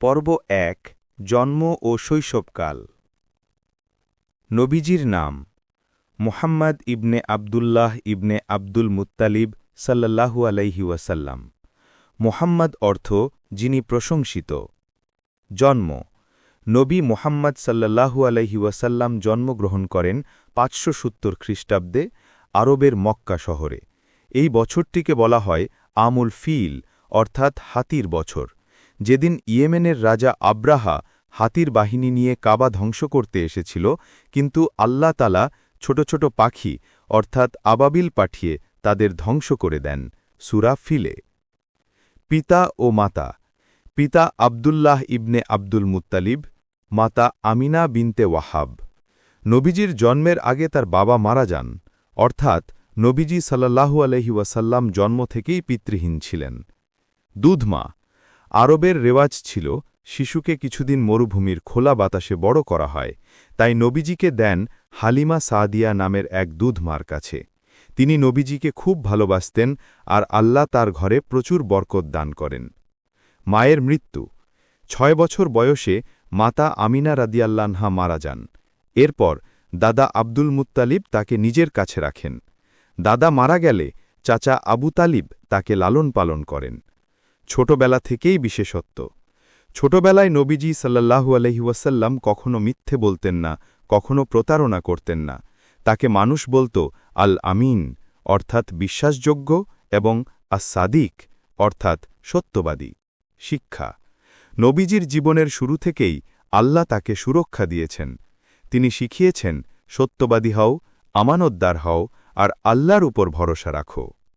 পর্ব এক, জন্ম ও শৈশবকাল। নবীজির নাম, Muhammad ibn Abdullah ibn Abdul Muttalib সাল্লাল্লাহু আলাইহি ওয়াসাল্লাম। মোহাম্মদ অর্থ, যিনি প্রশংসিত। জন্ম, নবী মোহাম্মদ সাল্লাল্লাহু আলাইহি ওয়াসাল্লাম জন্মগ্রহণ করেন পাঁচশো সত্তর খ্রিস্টাব্দে আরবের মক্কা শহরে। এই বছরটিকে বলা হয় আমুল ফিল, অর্থাৎ হাতির বছর। যেদিন ইয়েমেনের রাজা আব্রাহা হাতির বাহিনী নিয়ে কাবা ধ্বংস করতে এসেছিল, কিন্তু আল্লাহ তালা ছোট ছোট পাখি, অর্থাৎ আবাবিল পাঠিয়ে তাদের ধ্বংস করে দেন। সুরা ফিলে। পিতা ও মাতা। পিতা আবদুল্লাহ ইবনে আব্দুল মুত্তালিব, মাতা আমিনা বিনতে ওয়াহাব। নবীজির জন্মের আগে তার বাবা মারা যান, অর্থাৎ নবীজি সাল্লাহু আলহি ওয়াসাল্লাম জন্ম থেকেই পিতৃহীন ছিলেন। দুধমা আরবের রেওয়াজ ছিল, শিশুকে কিছুদিন মরুভূমির খোলা বাতাসে বড় করা হয়। তাই নবীজিকে দেন হালিমা সাদিয়া নামের এক দুধমার কাছে। তিনি নবীজিকে খুব ভালোবাসতেন আর আল্লাহ তার ঘরে প্রচুর বরকত দান করেন। মায়ের মৃত্যু। ছয় বছর বয়সে মাতা আমিনা রাদিয়াল্লানহা মারা যান। এরপর দাদা আব্দুল মুত্তালিব তাকে নিজের কাছে রাখেন। দাদা মারা গেলে চাচা আবু তালিব তাকে লালন পালন করেন। ছোটবেলা থেকেই বিশেষত্ব। ছোটবেলায় নবীজি সাল্লাহু আলহিউসাল্লাম কখনো মিথ্যে বলতেন না, কখনো প্রতারণা করতেন না। তাকে মানুষ বলত আল আমিন অর্থাৎ বিশ্বাসযোগ্য এবং আসাদিক অর্থাৎ সত্যবাদী। শিক্ষা। নবীজির জীবনের শুরু থেকেই আল্লাহ তাকে সুরক্ষা দিয়েছেন। তিনি শিখিয়েছেন, সত্যবাদী হও, আমানতদার হও, আর আল্লাহর উপর ভরসা রাখো।